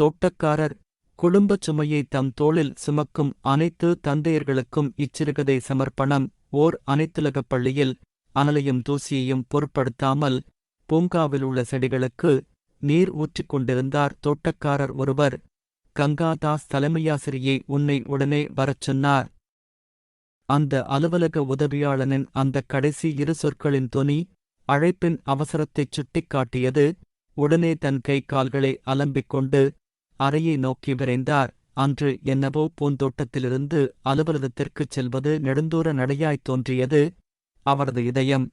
தோட்டக்காரர். குடும்பச் சுமையை தம் தோளில் சுமக்கும் அனைத்து தந்தையர்களுக்கும் இச்சிறுகதை சமர்ப்பணம். ஓர் அனைத்துலகப் பள்ளியில் அனலையும் தூசியையும் பொருட்படுத்தாமல் பூங்காவில் உள்ள செடிகளுக்கு நீர் ஊற்றிக் கொண்டிருந்தார் தோட்டக்காரர் ஒருவர். கங்காதாஸ் தலைமையாசிரியை உன்னை உடனே வரச் சொன்னார். அந்த அலுவலக உதவியாளனின் அந்த கடைசி இரு சொற்களின் தொனி அழைப்பின் அவசரத்தைச் சுட்டிக்காட்டியது உடனே தன் கை கால்களை அலம்பிக் கொண்டு அறையை நோக்கி விரைந்தார். அன்று என்னவோ பூந்தோட்டத்திலிருந்து அலுவலகத்திற்குச் செல்வது நெடுந்தூர நடையாய்த் தோன்றியது. அவரது இதயம்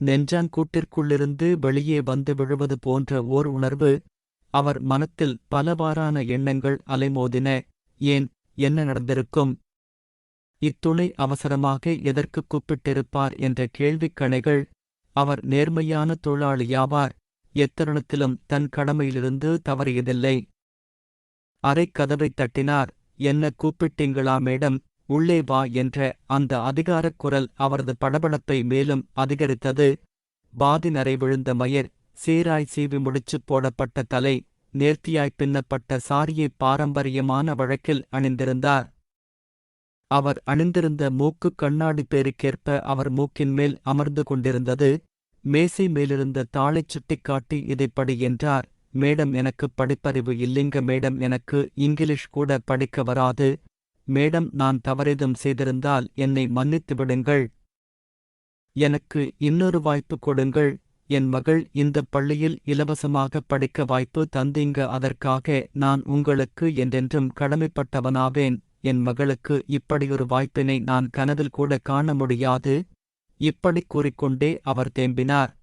நெஞ்சாங்கூட்டிற்குள்ளிருந்து வெளியே வந்து விழுவது போன்ற ஓர் உணர்வு. அவர் மனத்தில் பலவாறான எண்ணங்கள் அலைமோதின. ஏன்? என்ன நடந்திருக்கும்? இத்துளை அவசரமாக எதற்கு கூப்பிட்டிருப்பார்? என்ற கேள்விக் கணைகள். அவர் நேர்மையான தொழிலாளியாவார் எத்தருணத்திலும் தன் கடமையிலிருந்து தவறியதில்லை. அறைக்கதவைத் தட்டினார். என்ன கூப்பிட்டீங்களா மேடம்? உள்ளே வா என்ற அந்த அதிகாரக் குரல் அவரது படபடப்பை மேலும் அதிகரித்தது. பாதி நரை விழுந்த மயர் சீராய் சீவி முடிச்சுப் போடப்பட்ட தலை நேர்த்தியாய் பின்னப்பட்ட சாரியை பாரம்பரியமான வழக்கில் அணிந்திருந்தார். அவர் அணிந்திருந்த மூக்கு கண்ணாடி பேருக்கேற்ப அவர் மூக்கின் மேல் அமர்ந்து கொண்டிருந்தது. மேசை மேலிருந்த தாளைச் சுட்டிக்காட்டி இதைப்படி என்றார். மேடம் எனக்கு படிப்பறிவு இல்லைங்க மேடம். எனக்கு இங்கிலீஷ் கூட படிக்க வராது. மேடம் நான் தவறேதும் செய்திருந்தால் என்னை மன்னித்து விடுங்கள். எனக்கு இன்னொரு வாய்ப்பு கொடுங்கள். என் மகள் இந்தப் பள்ளியில் இலவசமாக படிக்க வாய்ப்பு தந்தீங்க. அதற்காக நான் உங்களுக்கு என்றென்றும் கடமைப்பட்டவனாவேன். என் மகளுக்கு இப்படியொரு வாய்ப்பினை நான் கனவில் கூட காண முடியாது. இப்படிக் கூறிக்கொண்டே அவர் தேம்பினார்.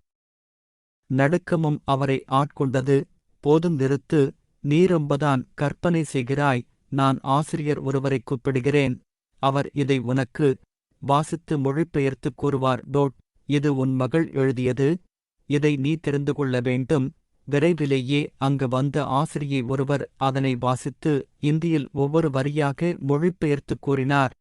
நடுக்கமும் அவரை ஆட்கொண்டது போதும் நிறுத்து நீ ரொம்பதான் கற்பனை செய்கிறாய் நான் ஆசிரியர் ஒருவரை கூப்பிடுகிறேன். அவர் இதை உனக்கு வாசித்து மொழிபெயர்த்துக் கூறுவார் டோட் இது உன் மகள் எழுதியது இதை நீ தெரிந்து கொள்ள வேண்டும். விரைவிலேயே அங்கு வந்த ஆசிரியை ஒருவர் அதனை வாசித்து இந்தியில் ஒவ்வொரு வரியாக மொழிபெயர்த்துக் கூறினார்.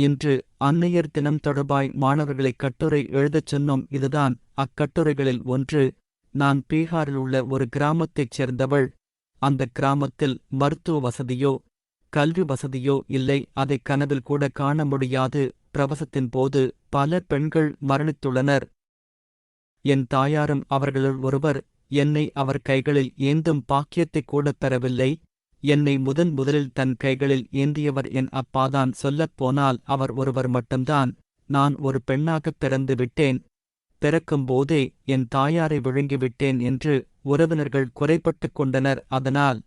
இன்று அன்னையர் தினம் தொடர்பாய் மாணவர்களை கட்டுரை எழுதச் சொன்னோம். இதுதான் அக்கட்டுரைகளில் ஒன்று. நான் பீகாரில் உள்ள ஒரு கிராமத்தைச் சேர்ந்தவள். அந்த கிராமத்தில் மருத்துவ வசதியோ கல்வி வசதியோ இல்லை. அதை கனவில் கூட காண முடியாது. பிரவசத்தின் போது பல பெண்கள் மரணித்துள்ளனர். என் தாயாரும் அவர்களுள் ஒருவர். என்னை அவர் கைகளில் ஏந்தும் பாக்கியத்தைக் கூடப் பெறவில்லை. என்னை முதன் முதலில் தன் கைகளில் ஏந்தியவர் என் அப்பாதான் சொல்லப் போனால் அவர் ஒருவர் மட்டும்தான். நான் ஒரு பெண்ணாகப் பிறந்து விட்டேன். பிறக்கும்போதே என் தாயாரை விழுங்கிவிட்டேன் என்று உறவினர்கள் குறைபட்டுக் கொண்டனர். அதனால்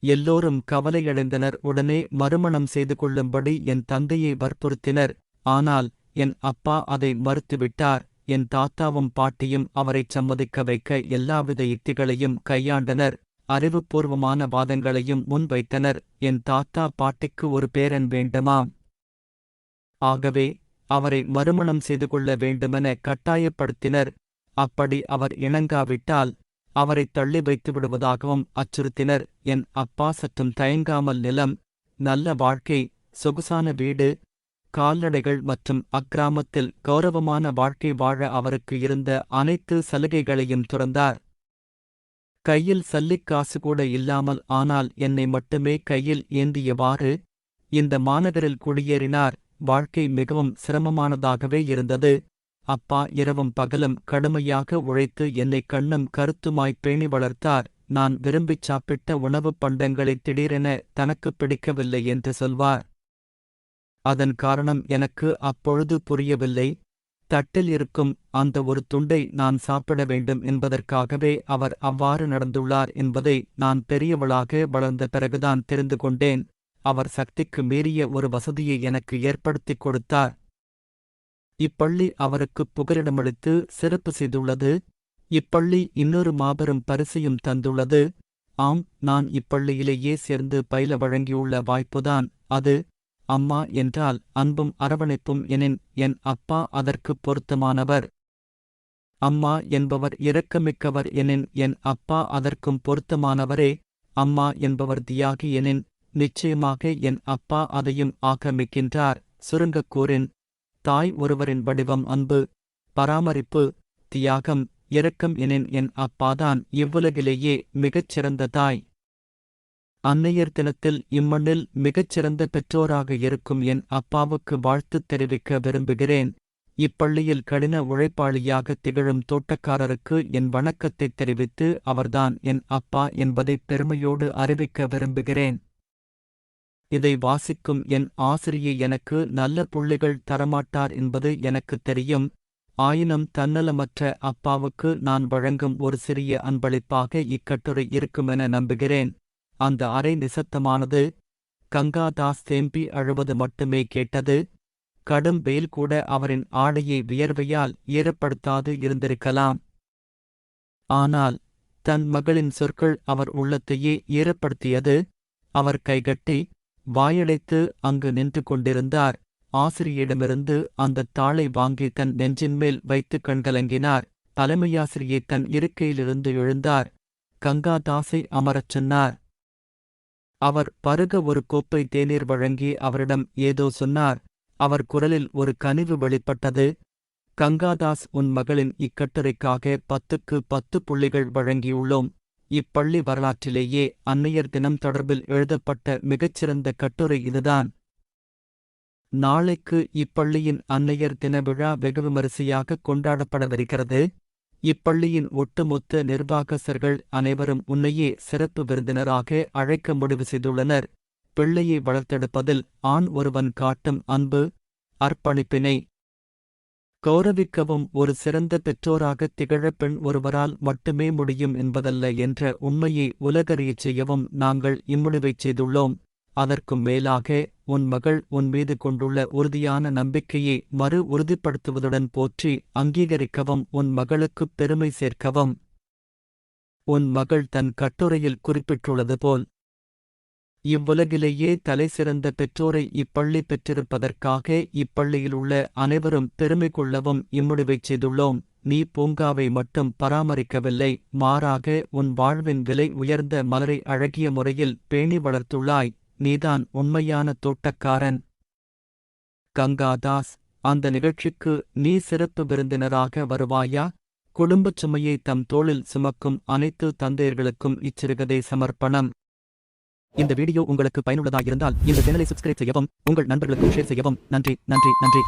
எல்லோரும் கவலையடைந்தனர் உடனே மறுமணம் செய்து கொள்ளும்படி என் தந்தையை வற்புறுத்தினர். ஆனால் என் அப்பா அதை மறுத்துவிட்டார் என் தாத்தாவும் பாட்டியும் அவரைச் சம்மதிக்க வைக்க எல்லாவித யுக்திகளையும் கையாண்டனர். அறிவுபூர்வமான வாதங்களையும் முன்வைத்தனர். என் தாத்தா பாட்டிக்கு ஒரு பேரன் வேண்டுமாம் ஆகவே அவரை மறுமணம் செய்து கொள்ள வேண்டுமென கட்டாயப்படுத்தினர். அப்படி அவர் இணங்காவிட்டால் அவரை தள்ளி வைத்து விடுவதாகவும் அச்சுறுத்தினர். என் அப்பா சற்றும் தயங்காமல் நிலம் நல்ல வாழ்க்கை சொகுசான வீடு கால்நடைகள் மற்றும் அக்கிராமத்தில் கௌரவமான வாழ்க்கை வாழ அவருக்கு இருந்த அனைத்து சலுகைகளையும் துறந்தார். கையில் சல்லிக் காசு கூட இல்லாமல் ஆனால் என்னை மட்டுமே கையில் ஏந்தியவாறு இந்த மாநகரில் குடியேறினார். வாழ்க்கை மிகவும் சிரமமானதாகவே இருந்தது. அப்பா இரவும் பகலும் கடுமையாக உழைத்து என்னை கண்ணும் கருத்துமாய் பேணி வளர்த்தார். நான் விரும்பிச் சாப்பிட்ட உணவுப் பண்டங்களை திடீரென தனக்குப் பிடிக்கவில்லை என்று சொல்வார். அதன் காரணம் எனக்கு அப்பொழுது புரியவில்லை. தட்டில் இருக்கும் அந்த ஒரு துண்டை நான் சாப்பிட வேண்டும் என்பதற்காகவே அவர் அவ்வாறு நடந்துள்ளார் என்பதை நான் பெரியவளாக வளர்ந்த பிறகுதான் தெரிந்து கொண்டேன். அவர் சக்திக்கு மீறிய ஒரு வசதியை எனக்கு ஏற்படுத்திக் கொடுத்தார். இப்பள்ளி அவருக்கு புகலிடமளித்து சிறப்பு செய்துள்ளது. இப்பள்ளி இன்னொரு மாபெரும் பரிசையும் தந்துள்ளது. ஆம் நான் இப்பள்ளியிலேயே சேர்ந்து பயில வழங்கியுள்ள வாய்ப்புதான். அது அம்மா என்றால் அன்பும் அரவணைப்பும் எனின் என் அப்பா அதற்குப் பொருத்தமானவர். அம்மா என்பவர் இரக்கமிக்கவர் எனின் என் அப்பா அதற்கும் பொருத்தமானவரே. அம்மா என்பவர் தியாகி எனின் நிச்சயமாக என் அப்பா அதையும் ஆக்கிரமிக்கின்றார். சுருங்கக் கூறின் தாய் ஒருவரின் வடிவம் அன்பு பராமரிப்பு தியாகம் இரக்கம் எனின் என் அப்பாதான் இவ்வுலகிலேயே மிகச் சிறந்த தாய். அன்னையர் தினத்தில் இம்மண்ணில் மிகச்சிறந்த பெற்றோராக இருக்கும் என் அப்பாவுக்கு வாழ்த்துத் தெரிவிக்க விரும்புகிறேன். இப்பள்ளியில் கடின உழைப்பாளியாக திகழும் தோட்டக்காரருக்கு என் வணக்கத்தைத் தெரிவித்து அவர்தான் என் அப்பா என்பதை பெருமையோடு அறிவிக்க விரும்புகிறேன். இதை வாசிக்கும் என் ஆசிரியை எனக்கு நல்ல புள்ளிகள் தரமாட்டார் என்பது எனக்குத் தெரியும். ஆயினும் தன்னலமற்ற அப்பாவுக்கு நான் வழங்கும் ஒரு சிறிய அன்பளிப்பாக இக்கட்டுரை இருக்குமென நம்புகிறேன். அந்த அறை நிசத்தமானது. கங்காதாஸ் தேம்பி அழுவது மட்டுமே கேட்டது. கடும் வெயில் கூட அவரின் ஆடையை வியர்வையால் ஈரப்படுத்தாது இருந்திருக்கலாம். ஆனால் தன் மகளின் சொற்கள் அவர் உள்ளத்தையே ஈரப்படுத்தியது. அவர் கைகட்டி வாயடைத்து அங்கு நின்று கொண்டிருந்தார். ஆசிரியரிடமிருந்து அந்தத் தாளை வாங்கி தன் நெஞ்சின் மேல் வைத்து கண்கலங்கினார். தலைமையாசிரியை தன் இருக்கையிலிருந்து எழுந்தார். கங்காதாஸை அமரச் சொன்னார். அவர் பருக ஒரு கோப்பை தேநீர் வழங்கி அவரிடம் ஏதோ சொன்னார். அவர் குரலில் ஒரு கனிவு வெளிப்பட்டது. கங்காதாஸ் உன் மகளின் இக்கட்டுரைக்காக பத்துக்கு பத்து புள்ளிகள் வழங்கியுள்ளோம். இப்பள்ளி வரலாற்றிலேயே அன்னையர் தினம் தொடர்பில் எழுதப்பட்ட மிகச்சிறந்த கட்டுரை இதுதான். நாளைக்கு இப்பள்ளியின் அன்னையர் தின விழா வெகு விமரிசையாக கொண்டாடப்படவிருக்கிறது இப்பள்ளியின் ஒட்டுமொத்த நிர்வாகசர்கள் அனைவரும் உன்னையே சிறப்பு விருந்தினராக அழைக்க முடிவு செய்துள்ளனர். பிள்ளையை வளர்த்தெடுப்பதில் ஆண் ஒருவன் காட்டும் அன்பு அர்ப்பணிப்பினை கௌரவிக்கவும். ஒரு சிறந்த பெற்றோராக திகழ பெண் ஒருவரால் மட்டுமே முடியும் என்பதல்ல என்ற உண்மையை உலகறியச் செய்யவும் நாங்கள் இம்முடிவைச் செய்துள்ளோம். அதற்கும் மேலாக உன் மகள் உன் மீது கொண்டுள்ள உறுதியான நம்பிக்கையை மறு உறுதிப்படுத்துவதுடன் போற்றி அங்கீகரிக்கவும் உன் மகளுக்குப் பெருமை சேர்க்கவும். உன் மகள் தன் கட்டுரையில் குறிப்பிட்டுள்ளது போல் இவ்வுலகிலேயே தலைசிறந்த பெற்றோரை இப்பள்ளி பெற்றிருப்பதற்காக இப்பள்ளியில் உள்ள அனைவரும் பெருமை கொள்ளவும் இம்முடிவைச் செய்துள்ளோம். நீ பூங்காவை மட்டும் பராமரிக்கவில்லை மாறாக உன் வாழ்வின் விலை உயர்ந்த மலரை அழகிய முறையில் பேணி வளர்த்துள்ளாய். நீதான் உண்மையான தோட்டக்காரன். கங்காதாஸ் அந்த நிகழ்ச்சிக்கு நீ சிறப்பு விருந்தினராக வருவாயா? குடும்பச் சுமையை தம் தோளில் சுமக்கும் அனைத்து தந்தையர்களுக்கும் இச்சிறுகதை சமர்ப்பணம். இந்த வீடியோ உங்களுக்கு பயனுள்ளதாக இருந்தால் இந்த சேனலை சப்ஸ்கிரைப் செய்யவும் உங்கள் நண்பர்களுக்கும் ஷேர் செய்யவும். நன்றி நன்றி நன்றி.